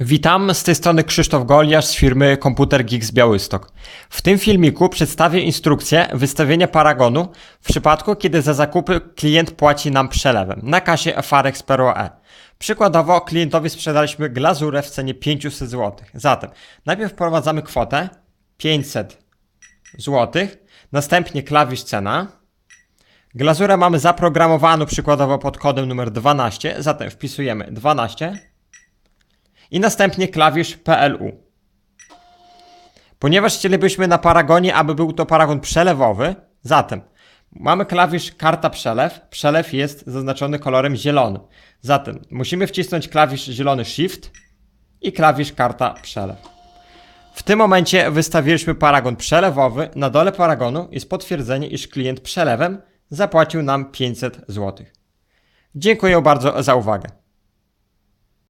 Witam, z tej strony Krzysztof Goliarz z firmy Komputer Geeks Białystok. W tym filmiku przedstawię instrukcję wystawienia paragonu w przypadku, kiedy za zakupy klient płaci nam przelewem na kasie Pero E. Przykładowo klientowi sprzedaliśmy glazurę w cenie 500 zł. Zatem najpierw wprowadzamy kwotę 500 zł, następnie klawisz cena. Glazurę mamy zaprogramowaną przykładowo pod kodem numer 12, zatem wpisujemy 12 i następnie klawisz PLU. Ponieważ chcielibyśmy na paragonie, aby był to paragon przelewowy, zatem mamy klawisz karta przelew. Przelew jest zaznaczony kolorem zielonym. Zatem musimy wcisnąć klawisz zielony Shift i klawisz karta przelew. W tym momencie wystawiliśmy paragon przelewowy. Na dole paragonu jest potwierdzenie, iż klient przelewem zapłacił nam 500 zł. Dziękuję bardzo za uwagę.